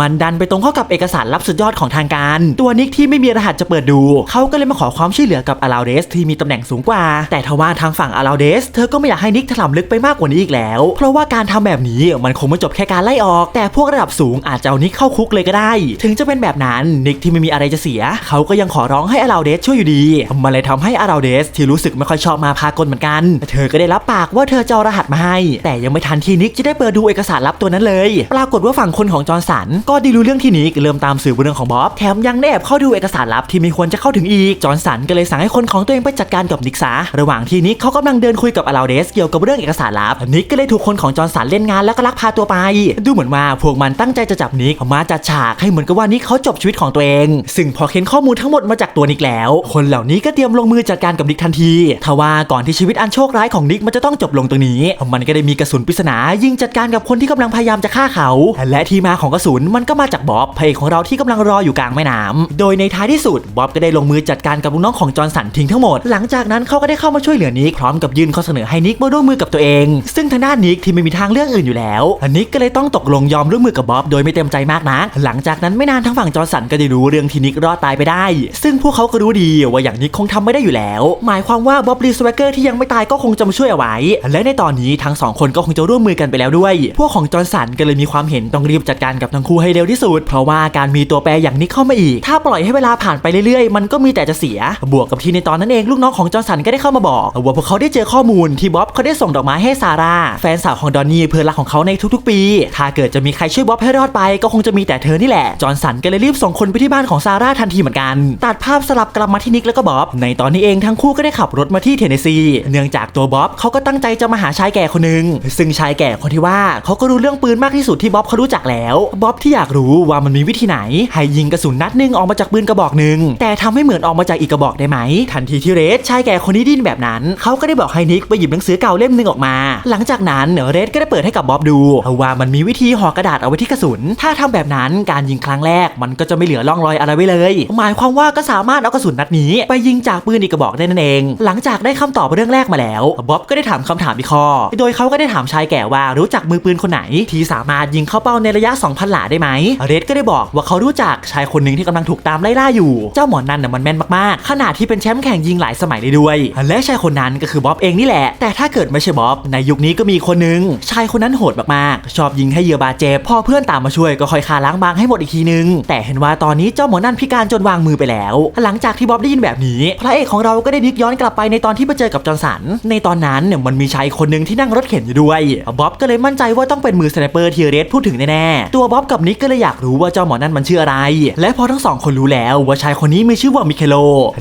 มันดันไปตรงเข้ากับเอกสารลับสุดยอดของทางการ ตัวนิกที่ไม่มีรหัสจะเปิดดู เขาก็เลยมาขอความช่วยเหลือกับอาราเดสที่มีตำแหน่งสูงกว่า แต่ทว่าทางฝั่งอาราเดส เธอก็ไม่อยากให้นิกถล่มลึกไปมากกว่านี้อีกแล้ว เพราะว่าการทำแบบนี้มันคงไม่จบแค่การไล่ออก แต่พวกระดับสูงอาจจะเอานิกเข้าคุกเลยก็ได้ ถึงจะเป็นแบบนั้นนิกที่ไม่มีอะไรจะเสีย เขาก็ยังขอร้องให้อาราเดสช่วยอยู่ดี มันเลยทำให้อาราเดสที่รู้สึกไม่ค่อยชอบมาพากลเหมือนกัน เธอก็ได้รับปากว่าเธอจะรหัสมาให้ แต่ยังไม่ทันที่นิกจะได้เปิดดูเอกสารลับตัวนั้นเลย ปรากฏว่าฝั่งคนของจอร์นสัน ก็ได้รู้เรื่องที่นิกเริ่มตามสื่อเรื่องของบ๊อบแถมยังได้แอบเข้าดูเอกสารลับที่ไม่ควรจะเข้าถึงอีก จอร์นสันก็เลยสั่งให้คนของตัวเองไปจัดการกับนิกซะระหว่างที่นิกเขากำลังเดินคุยกับอาราเดสเกี่ยวกับเรื่องเอกสารลับนิกก็เลยถูกคนของจอร์นสันเล่นงานแล้วก็ลักพาตัวไป ดูเหมือนว่าพวกมันตั้งใจจะจับนิกมาจัดฉากให้เหมือนกับว่านิกเขาจบชีวิตของตัวเอง ซึ่งพอเค้นข้อมูลทั้งหมดมาจากตัวนิกแล้ว คนเหล่านี้ก็เตรียมลงมือจัดการกับนิกทันทีทว่าก่อนที่ชีวิตอันโชคร้ายของนิกมันจะต้องจบลงตรงนี้ มันก็ได้มีกระสุนปริศนายิงจัดการกับคนที่กำลังพยายามจะฆ่าเขา และที่มาของกระสุนมันก็มาจากบ๊อบพระเอกของเราที่กำลังรออยู่กลางแม่น้ำโดยในท้ายที่สุดบ๊อบก็ได้ลงมือจัดการกับลูกน้องของจอร์นสันทิ้งทั้งหมด หลังจากนั้นเขาก็ได้เข้ามาช่วยเหลือนิกพร้อมกับยื่นข้อเสนอให้นิกมาร่วมมือกับตัวเอง ซึ่งทางด้านนิกที่ไม่มีทางเลือกอื่นอยู่แล้วนิกก็เลยต้องตกลงยอมร่วมมือกับบ๊อบโดยไม่เต็มใจมากนัก หลังจากนั้นไม่นานทั้งฝั่งจอร์นสันก็ได้รู้เรื่องที่นิกรอดตายไปได้ ซึ่งพวกเขาก็รู้ดีว่าอย่างนิกคงทำไม่ได้อยู่แล้ว หมายความว่าบ๊อบลีสวเกอร์ที่ยังไม่ตายก็คงจะมาช่วยเอาไว้ และในตอนนี้ทั้งสองคนก็คงจะร่วมมือกันไปแล้วด้วย พวกของจอร์นสันก็เลยมีความเห็นต้องรีบจัดการกับทั้งคู่ให้เร็วที่สุด เพราะว่าการมีตัวแปรอย่างนิกเข้ามาอีก ถ้าปล่อยให้เวลาผ่านไปเรื่อยๆ มันก็มีแต่จะเสีย บวกกับที่ในตอนนั้นเองลูกน้องของจอร์นสันก็ได้เข้ามาบอกว่าพวกเขาได้เจอข้อมูลที่บ๊อบเขาได้ส่งดอกไม้ให้ซาร่าแฟนสาวของดอนนี่เพื่อนรักของเขาในทุกๆ ปี ถ้าเกิดจะมีใครช่วยบ๊อบให้รอดไปก็คงจะมีแต่เธอนี่แหละ จอร์นสันก็เลยรีบส่งคนไปที่บ้านของซาร่าทันทีเหมือนกัน ตัดภาพสลับกลับมาที่นิกแล้วก็บ๊อบ ในตอนนี้เองทั้งคู่ก็ได้ขับรถมาที่เทนเนสซีเนื่องจากตัวบ๊อบเขาก็ตั้งใจจะมาหาชายแก่คนหนึ่งซึ่งชายแก่คนที่ว่าเขาก็รู้เรื่องปืนมากที่สุดที่บ๊อบเขารู้จักแล้วบ๊อบที่อยากรู้ว่ามันมีวิธีไหน ให้ยิงกระสุนนัดหนึ่งออกมาจากปืนกระบอกหนึ่งแต่ทำให้เหมือนออกมาจากอีกกระบอกได้ไหม ทันทีที่เรดชายแก่คนนี้ดิ้นแบบนั้นเขาก็ได้บอกให้นิกไปหยิบหนังสือเก่าเล่มหนึ่งออกมา หลังจากนั้นเรดก็ได้เปิดให้กับบ๊อบดูว่ามันมีวิธีห่อกระดาษเอาไว้ที่กระสุน ถ้าทำแบบนั้นการยิงครั้งแรก มันก็จะไม่เหลือร่องรอยอะไรไว้เลย หมายความว่าก็สามารถเอากระสุนนัดนี้ ไปยิงจากปืนอีกกระบอกได้นั่นเอง หลังจากได้คำตอบเรื่องแรกมาแล้วบ๊อบก็ได้ถามคำถามอีกข้อ โดยเขาก็ได้ถามชายแก่ว่ารู้จักมือปืนคนไหน ที่สามารถยิงเข้าเป้าในระยะ 2,000 หลาได้ไหมเรดก็ได้บอกว่าเขารู้จักชายคนหนึ่งที่กำลังถูกตามไล่ล่าอยู่ เจ้าหมอนั่นน่ะมันแม่นมากๆ ขนาดที่เป็นแชมป์แข่งยิงหลายสมัยเลยด้วย และชายคนนั้นก็คือบ๊อบเองนี่แหละ แต่ถ้าเกิดไม่ใช่บ๊อบในยุคนี้ก็มีคนหนึงชายคนนั้นโหดมากๆ ชอบยิงให้เหยื่อบาดเจ็บพอเพื่อนตามมาช่วยก็คอยฆ่าล้างบางให้หมดอีกทีนึง แต่เห็นว่าตอนนี้เจ้าหมอนั่นพิการจนวางมือไปแล้ว หลังจากที่บ๊อบได้ยินแบบนี้ พระเอกของเราก็ได้นึกย้อนกลับไปในตอนที่ไปเจอกับจอร์นสัน ในตอนนั้นเนี่ยมันมีชายคนหนึ่งที่นั่งรถเข็นอยู่ด้วยบ๊อบก็เลยมั่นใจว่าต้องเป็นมือสไนเปอร์ที่เรดพูดถึงแน่ๆตัวบ๊อบกับนิกก็เลยอยากรู้ว่าเจ้าหมอนั่นมันชื่ออะไร และพอทั้งสองคนรู้แล้วว่าชายคนนี้มีชื่อว่ามิเคโล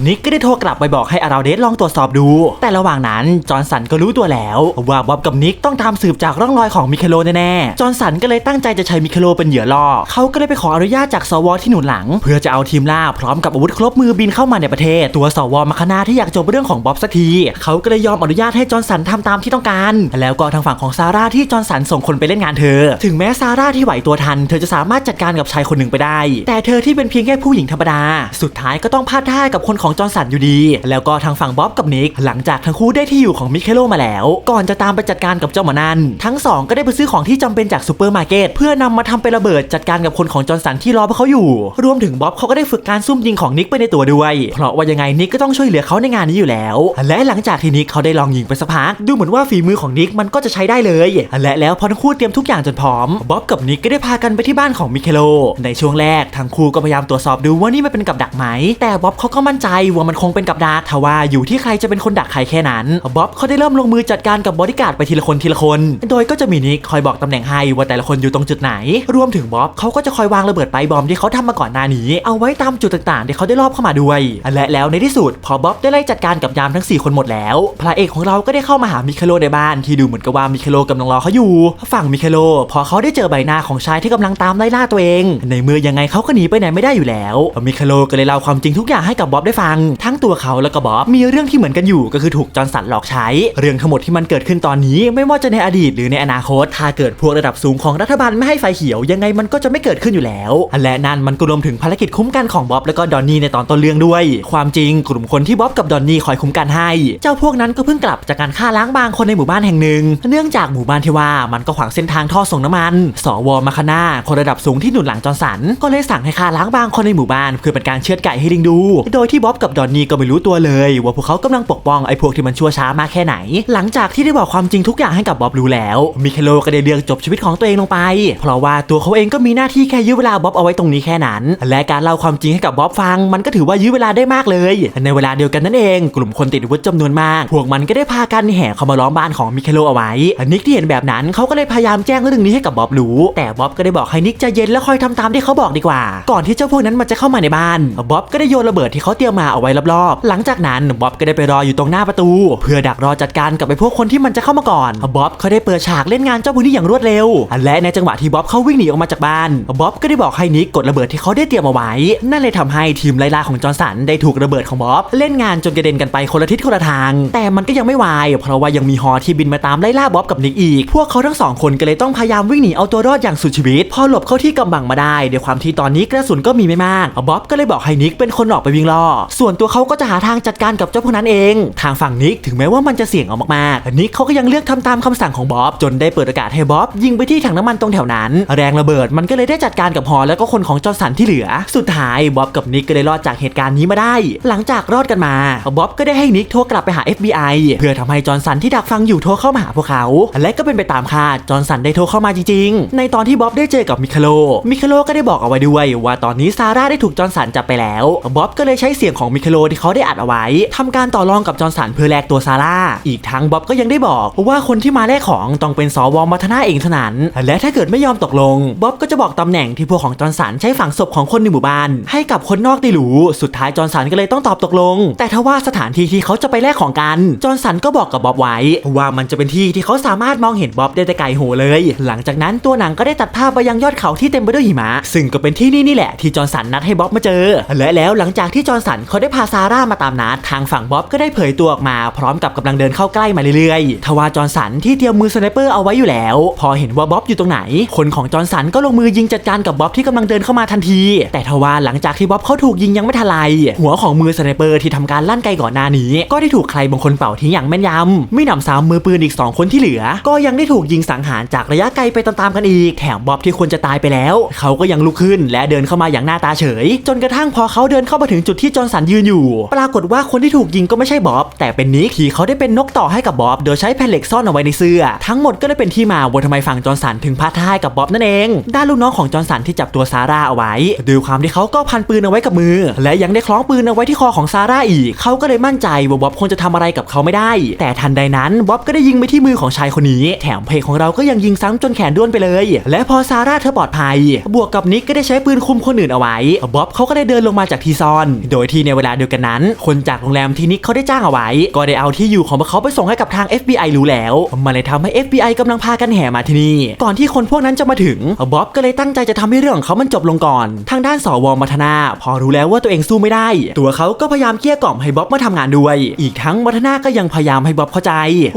นิกก็ได้โทรกลับไปบอกให้อาราเดสลองตรวจสอบดู แต่ระหว่างนั้นจอร์นสันก็รู้ตัวแล้ว ว่าบ๊อบกับนิกต้องตามสืบจากร่องรอยของมิเคโลแน่ๆจอร์นสันก็เลยตั้งใจจะใช้มิเคโลเป็นเหยื่อล่อเขาก็เลยไปขออนุญาตจากสวที่หนุนหลัง เพื่อจะเอาทีมล่าพร้อมกับอาวุธครบมือบินเข้ามาในประเทศ ตัวสวมาคณาที่อยากจบเรื่องของบ๊อบสักทีเขาก็เลยยอมอนุญาตให้จอร์นสันทำตามที่ต้องการ แล้วก็ทางฝั่งของซาร่าที่จอร์นสันส่งคนไปเล่นงานเธอ ถึงแม้ซาร่าที่ไหวตัวทัน เธอจะสามารถจัดการกับชายคนหนึ่งไปได้ แต่เธอที่เป็นเพียงแค่ผู้หญิงธรรมดา สุดท้ายก็ต้องพลาดท่ากับคนของจอร์นสันอยู่ดี แล้วก็ทางฝั่งบ๊อบกับนิกหลังจากทั้งคู่ได้ที่อยู่ของมิเคโลมาแล้ว ก่อนจะตามไปจัดการกับเจ้าหมอนันทั้งสองก็ได้ไปซื้อของที่จำเป็นจากซูเปอร์มาร์เก็ตเพื่อนำมาทำเป็นระเบิดจัดการกับคนของจอร์นสันที่รอพวกเขาอยู่ รวมถึงบ๊อบเขาก็ได้ฝึกการซุ่มยิงของนิกไปในตัวด้วย เพราะว่ายังไงนิกก็ต้องช่วยเหลือเขาในงานนี้อยู่แล้ว และหลังจากที่นิกเขาได้ลองยิงไปสักพักดูเหมือนว่าฝีมือของนิกมันก็จะใช้ได้เลยและแล้วพอทั้งคู่เตรียมทุกอย่างจนพร้อมบ๊อบกับนิกก็ได้พากันไปที่บ้านของมิเคโล ในช่วงแรกทั้งคู่ก็พยายามตรวจสอบดูว่านี่มันเป็นกับดักไหม แต่บ๊อบเขาก็มั่นใจว่ามันคงเป็นกับดักทว่าอยู่ที่ใครจะเป็นคนดักใครแค่นั้นบ๊อบเขาได้เริ่มลงมือจัดการกับบอดี้การ์ดไปทีละคนทีละคน โดยก็จะมีนิกคอยบอกตำแหน่งให้ว่าแต่ละคนอยู่ตรงจุดไหน รวมถึงบ๊อบเขาก็จะคอยวางระเบิดไปบอมที่เขาทำมาก่อนหน้านี้เอาไว้ตามจุดต่างๆที่เขาได้รอบเข้ามาด้วย และแล้วในที่สุดพอบ๊อบได้ไล่จัดการกับยามทั้ง 4 คนหมดแล้วพระเอกของเราก็ได้เข้ามาหามิเคโลในบ้านที่ดูเหมือนกับว่ามิเคโลกำลังรอเขาอยู่ ฝั่งมิเคโล พอเขาได้เจอใบหน้าของชายที่กำลังตามไล่ล่าตัวเอง ในเมื่อยังไงเขาก็หนีไปไหนไม่ได้อยู่แล้ว มิเคโลก็เลยเล่าความจริงทุกอย่างให้กับบ๊อบได้ฟัง ทั้งตัวเขาและก็บ๊อบมีเรื่องที่เหมือนกันอยู่ก็คือถูกจอร์นสันหลอกใช้ เรื่องทั้งหมดที่มันเกิดขึ้นตอนนี้ ไม่ว่าจะในอดีตหรือในอนาคต ถ้าเกิดพวกระดับสูงของรัฐบาลไม่ให้ไฟเขียวยังไงมันก็จะไม่เกิดขึ้นอยู่แล้ว และนั่นมันก็รวมถึงภารกิจคุ้มกันของบ๊อบและก็ดอนนี่ในตอนต้นเรื่องด้วย ความจริงกลุ่มคนที่บ๊อบกับดอนนี่คอยคุ้มกันให้เจ้าพวกวกนั้นก็เพิ่งกลับจากการฆ่าล้างบางคนในหมู่บ้านแห่งหนึ่ง เนื่องจากหมู่บ้านที่ว่ามันก็ขวางเส้นทางท่อส่งน้ำมัน สวมาคานาคนระดับสูงที่หนุนหลังจอร์นสัน ก็เลยสั่งให้ฆ่าล้างบางคนในหมู่บ้านเพื่อเป็นการเชือดไก่ให้ลิงดู โดยที่บ๊อบกับดอนนี่ก็ไม่รู้ตัวเลย ว่าพวกเขากำลังปกป้องไอ้พวกที่มันชั่วช้ามากแค่ไหน หลังจากที่ได้บอกความจริงทุกอย่างให้กับบ๊อบรู้แล้ว มิเคโลก็ได้เลือกจบชีวิตของตัวเองลงไป เพราะว่าตัวเขาเองก็มีหน้าที่แค่ยื้อเวลาบ๊อบเอาไว้ตรงนี้แค่นั้น และการเล่าความจริงให้กับบ๊อบฟัง มันก็ถือว่ายื้อเวลาได้มากเลย ในเวลาเดียวกันนั่นเอง กลุ่มคนติดอาวุธจำนวนมากพวกมันก็ได้พากันแห่เข้ามาล้อมบ้านของมิเคโลเอาไว้นิกที่เห็นแบบนั้นเขาก็เลยพยายามแจ้งเรื่องนี้ให้กับบ๊อบรู้ แต่บ๊อบก็ได้บอกให้นิกใจเย็นแล้วคอยทำตามที่เขาบอกดีกว่า ก่อนที่เจ้าพวกนั้นมันจะเข้ามาในบ้านบ๊อบก็ได้โยนระเบิดที่เขาเตรียมมาเอาไว้รอบๆ หลังจากนั้นบ๊อบก็ได้ไปรออยู่ตรงหน้าประตู เพื่อดักรอจัดการกับไอ้พวกคนที่มันจะเข้ามาก่อนบ๊อบเขาได้เปิดฉากเล่นงานเจ้าพวกนี้อย่างรวดเร็ว และในจังหวะที่บ๊อบเขาวิ่งหนีออกมาจากบ้านบ๊อบก็ได้บอกให้นิกกดระเบิดที่เขาได้เตรียมเอาไว้ นั่นเลยทำให้ทีมไล่ล่าของจอร์นสันได้ถูกระเบิดของบ๊อบเล่นงานจนกระเด็นกันไปคนละทิศคนละทางแต่มันก็ยังไม่วาย เพราะว่ายังมีฮอที่บินมาตามไล่ล่าบ๊อบกับนิกอีก พวกเขาทั้งสองคนก็เลยต้องพยายามวิ่งหนีเอาตัวรอดอย่างสุดชีวิต พอหลบเข้าที่กำบังมาได้ด้วยความที่ตอนนี้กระสุนก็มีไม่มากบ๊อบก็เลยบอกให้นิกเป็นคนออกไปวิ่งล่อ ส่วนตัวเขาก็จะหาทางจัดการกับเจ้าพวกนั้นเอง ทางฝั่งนิกถึงแม้ว่ามันจะเสี่ยงเอามากๆนิกเขาก็ยังเลือกทำตามคำสั่งของบ๊อบจนได้เปิดโอกาสให้บ๊อบยิงไปที่ถังน้ำมันตรงแถวนั้น แรงระเบิดมันก็เลยได้จัดการกับฮอแล้วก็คนของจอร์สันที่เหลือ สุดท้ายบ๊อบกับนิกก็ได้รอดจากเหตุการณ์นี้มาได้ หลังจากรอดกันมาบ๊อบก็ได้ให้นิกโทรกลับไปหา FBI เพื่อทำให้จอร์นสันที่ดักฟังอยู่โทรเข้ามาหาพวกเขา และก็เป็นไปตามคาดจอร์นสันได้โทรเข้ามาจริงๆ ในตอนที่บ๊อบได้เจอกับมิคาโล มิคาโลก็ได้บอกเอาไว้ด้วยว่าตอนนี้ซาร่าได้ถูกจอร์นสันจับไปแล้วบ๊อบก็เลยใช้เสียงของมิคาโลที่เขาได้อัดเอาไว้ทำการต่อรองกับจอร์นสันเพื่อแลกตัวซาร่าอีกทั้งบ๊อบก็ยังได้บอกว่าคนที่มาแลกของต้องเป็นสวมัทนาเองเท่านั้นและถ้าเกิดไม่ยอมตกลงบ๊อบก็จะบอกตำแหน่งที่พวกของจอร์นสันใช้ฝังศพของคนในหมู่บ้าน ให้กับคนนอกได้รู้สุดท้ายจอร์นสันก็เลยต้องตอบตกลง แต่ถ้าว่าสถานที่ที่เขาจะไปแลกของกันจอร์นสันก็บอกกับบ๊อบไว้ว่ามันจะเป็นที่ที่เขาสามารถมองเห็นบ๊อบได้แต่ไกลโหเลย หลังจากนั้นตัวหนังก็ได้ตัดภาพไปยังยอดเขาที่เต็มไปด้วยหิมะ ซึ่งก็เป็นที่นี่นี่แหละที่จอร์นสันนัดให้บ๊อบมาเจอ และแล้วหลังจากที่จอร์นสันเขาได้พาซาร่ามาตามนัดทางฝั่งบ๊อบก็ได้เผยตัวออกมาพร้อมกับกำลังเดินเข้าใกล้มาเรื่อยๆ ทว่าจอร์นสันที่เตรียมมือสไนเปอร์เอาไว้อยู่แล้ว พอเห็นว่าบ๊อบอยู่ตรงไหน คนของจอร์นสันก็ลงมือยิงจัดการกับบ๊อบที่กำลังเดินเข้ามาทันที แต่ทว่าหลังจากที่บ๊อบเขาถูกยิงยังไม่ทันไรหัวของมือสไนเปอร์ที่ทำการลั่นไกลก่อนหน้านี้ ก็ได้ถูกใครบางคนเป่าทิ้งอย่างแม่นยำไม่หนำซ้ำมือปืนอีกสองคนที่เหลือ ก็ยังได้ถูกยิงสังหารจากระยะไกลไปตามๆกันอีก แถมบ๊อบที่ควรจะตายไปแล้ว เขาก็ยังลุกขึ้นและเดินเข้ามาอย่างหน้าตาเฉย จนกระทั่งพอเขาเดินเข้ามาถึงจุดที่จอร์นสันยืนอยู่ ปรากฏว่าคนที่ถูกยิงก็ไม่ใช่บ๊อบแต่เป็นนิกที่เขาได้เป็นนกต่อให้กับบ๊อบโดยใช้แผ่นเหล็กซ่อนเอาไว้ในเสื้อ ทั้งหมดก็เลยเป็นที่มาว่าทำไมฝั่งจอร์นสันถึงพาท่ายกับบ๊อบนั่นเอง ด้านลูกน้องของจอร์นสันที่จับตัวซาร่าเอาไว้ด้วยความที่เขาก็พันปืนเอาไว้กับมือ และยังได้คล้องปืนเอาไว้ที่คอของซาร่าอีกเขาก็เลยมั่นใจว่าบ๊อบคงจะทำอะไรกับเขาไม่ได้ แต่ทันใดนั้นบ๊อบก็ได้ยิงไปที่มือของชายคนนี้ แถมเพลงของเราก็ยังยิงซ้ำจนแขนด้วนไปเลย และพอซาร่าเธอปลอดภัย บวกกับนิกก็ได้ใช้ปืนคุมคนอื่นเอาไว้บ๊อบเขาก็ได้เดินลงมาจากที่ซ่อน โดยที่ในเวลาเดียวกันนั้น คนจากโรงแรมที่นิกเขาได้จ้างเอาไว้ ก็ได้เอาที่อยู่ของพวกเขาไปส่งให้กับทาง FBI รู้แล้ว มันเลยทำให้ FBI กำลังพากันแห่มาที่นี่ ก่อนที่คนพวกนั้นจะมาถึงบ๊อบก็เลยตั้งใจจะทำให้เรื่องของเขามันจบลงก่อน ทางด้านสวมัทนา พอรู้แล้วว่าตัวเองสู้ไม่ได้ ตัวเขาก็พยายามเกลี้ยกล่อมให้บ๊อบมาทำงานด้วย อีกทั้งมัทนาก็ยังพยายามให้บ๊อบเข้าใจ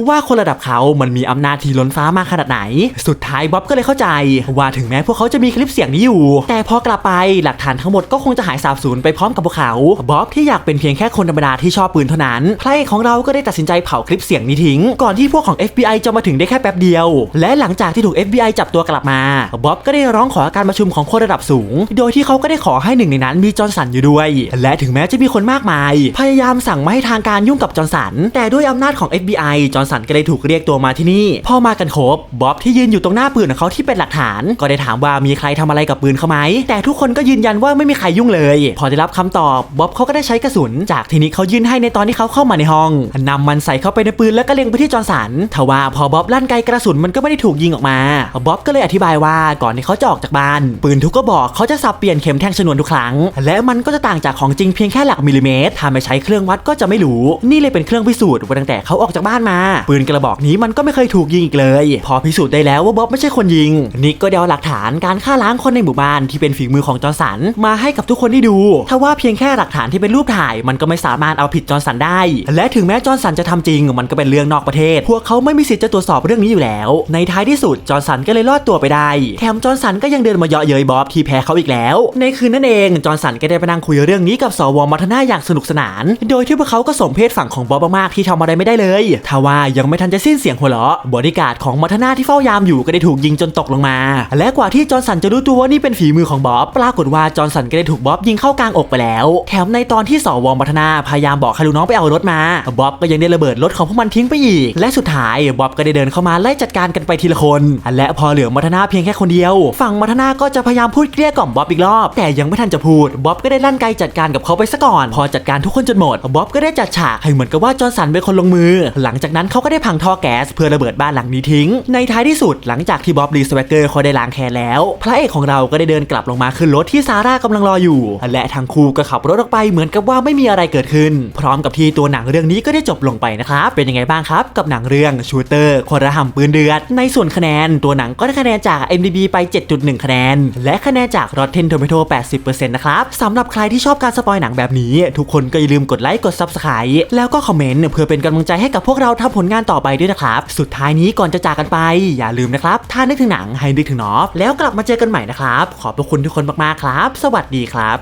ว่าคนระดับเขามันมีอำนาจที่ล้นฟ้ามากขนาดไหน สุดท้ายบ๊อบก็เลยเข้าใจ ว่าถึงแม้พวกเขาจะมีคลิปเสียงนี้อยู่ แต่พอกลับไปหลักฐานทั้งหมดก็คงจะหายสาบสูญไปพร้อมกับพวกเขาบ๊อบที่อยากเป็นเพียงแค่คนธรรมดาที่ชอบปืนเท่านั้นพระเอกของเราก็ได้ตัดสินใจเผาคลิปเสียงนี้ทิ้ง ก่อนที่พวกของ FBI จะมาถึงได้แค่แป๊บเดียว และหลังจากที่ถูก FBI จับตัวกลับมาบ๊อบก็ได้ร้องขอการประชุมของคนระดับสูง โดยที่เขาก็ได้ขอให้หนึ่งในนั้นมีจอร์นสันอยู่ด้วย และถึงแม้จะมีคนมากมาย พยายามสั่งไม่ให้ทางการยุ่งกับจอร์นสันแต่ด้วยอำนาจของ FBI จอร์นสันก็ได้ถูกเรียกตัวมาที่นี่ พอมากันครบบ๊อบที่ยืนอยู่ตรงหน้าปืนของเขาที่เป็นหลักฐาน ก็ได้ถามว่ามีใครทำอะไรกับปืนเขาไหม แต่ทุกคนก็ยืนยันว่าไม่มีใครยุ่งเลย พอได้รับคำตอบบ๊อบเขาก็ได้ใช้กระสุน จากที่นี้เขายื่นให้ในตอนที่เขาเข้ามาในห้องนำมันใส่เข้าไปในปืนแล้วก็เล็งไปที่จอร์นสันทว่าพอบ๊อบลั่นไกกระสุนมันก็ไม่ได้ถูกยิงออกมาบ๊อบก็เลยอธิบายว่าก่อนที่เขาจะออกจากบ้าน ปืนทุกกระบอกเขาจะสับเปลี่ยนเข็มแทงชนวนทุกครั้ง และมันก็จะต่างจากของจริงเพียงแค่หลักมิลลิเมตรถ้าไม่ใช้เครื่องวัดก็จะไม่รู้ นี่เลยเป็นเครื่องพิสูจน์ว่าตั้งแต่เขาออกจากบ้านมา ปืนกระบอกนี้มันก็ไม่เคยถูกยิงอีกเลย พอพิสูจน์ได้แล้วว่าบ๊อบไม่ใช่คนยิง นิกก็เดาหลักฐานการฆ่าล้างคนในหมู่บ้านที่เป็นฝีมือของจอร์สันมาให้กับทุกคนได้ดูถ้าว่าเพียงแค่หลักฐานที่เป็นรูปถ่าย มันก็ไม่สามารถเอาผิดจอร์สันได้ และถึงแม้จอร์สันจะทำจริง มันก็เป็นเรื่องนอกประเทศ พวกเขาไม่มีสิทธิ์จะตรวจสอบเรื่องนี้อยู่แล้ว ในท้ายที่สุดจอร์สันก็เลยรอดตัวไปได้ แถมจอร์สันก็ยังเดินมาเยาะเย้ยบ๊อบที่แพ้เขาอีกแล้ว ในคืนนั้นเองจอร์สันก็ได้ไปนั่งคุยเรื่องนี้กับสวมัทนาอย่างสนุกสนาน โดยที่พวกเขาก็สมเพศฝั่งของบ๊อบวมากๆที่ทำอะไรไม่ได้เลยทว่ายังไม่ทันจะสิ้นเสียงหัวเราะบริการของมัทนาที่เฝ้ายามอยู่ก็ได้ถูกยิงจนตกลงมา และกว่าที่จอร์นสันจะรู้ตัวว่านี่เป็นฝีมือของบ๊อบปรากฏว่าจอร์นสันก็ได้ถูกบ๊อบยิงเข้ากลางอกไปแล้ว แถมในตอนที่สวมัทนาพยายามบอกให้ลูกน้องไปเอารถมาบ๊อบก็ยังได้ระเบิดรถของพวกมันทิ้งไปอีก และสุดท้ายบ๊อบก็ได้เดินเข้ามาไล่จัดการกันไปทีละคน และพอเหลือมัทนาเพียงแค่คนเดียว ฝั่งมัทนาก็จะพยายามพูดเกลี้ยกล่อมบ๊อบอีกรอบ แต่ยังไม่ทันจะพูดบ๊อบก็ได้ลั่นไกจัดการกับเขาไปซะก่อน พอจัดการทุกคนจนหมดบ๊อบก็ได้จัดฉากให้เหมือนกับว่าจอร์สันเป็นคนลงมือ หลังจากนั้นเขาก็ได้พังท่อแก๊สเพื่อระเบิดบ้านหลังนี้ทิ้ง ในท้ายที่สุดหลังจากที่บ๊อบลีสแวกเกอร์เขาได้ล้างแค้นแล้ว พระเอกของเราก็ได้เดินกลับลงมาขึ้นรถที่ซาร่ากำลังรออยู่ และทั้งคู่ก็ขับรถออกไปเหมือนกับว่าไม่มีอะไรเกิดขึ้น พร้อมกับที่ตัวหนังเรื่องนี้ก็ได้จบลงไปนะครับ เป็นยังไงบ้างครับ กับหนังเรื่องชูเตอร์คนระห่ำปืนเดือด ในส่วนคะแนนตัวหนังก็ได้คะแนนจาก MDB ไป 7.1 คะแนน และคะแนนจาก Rotten Tomato 80%นะครับสำหรับใครที่ชอบการสปอยหนังแบบนี้ ทุกคนก็อย่าลืมกดไลค์กด Subscribe แล้วก็คอมเมนต์เพื่อเป็นกำลังใจให้กับพวกเราทำผลงานต่อไปด้วยนะครับ สุดท้ายนี้ก่อนจะจากกันไป อย่าลืมนะครับ ถ้านึกถึงหนังให้นึกถึงนอฟแล้วกลับมาเจอกันใหม่นะครับ ขอบพระคุณทุกคนมากๆครับ สวัสดีครับ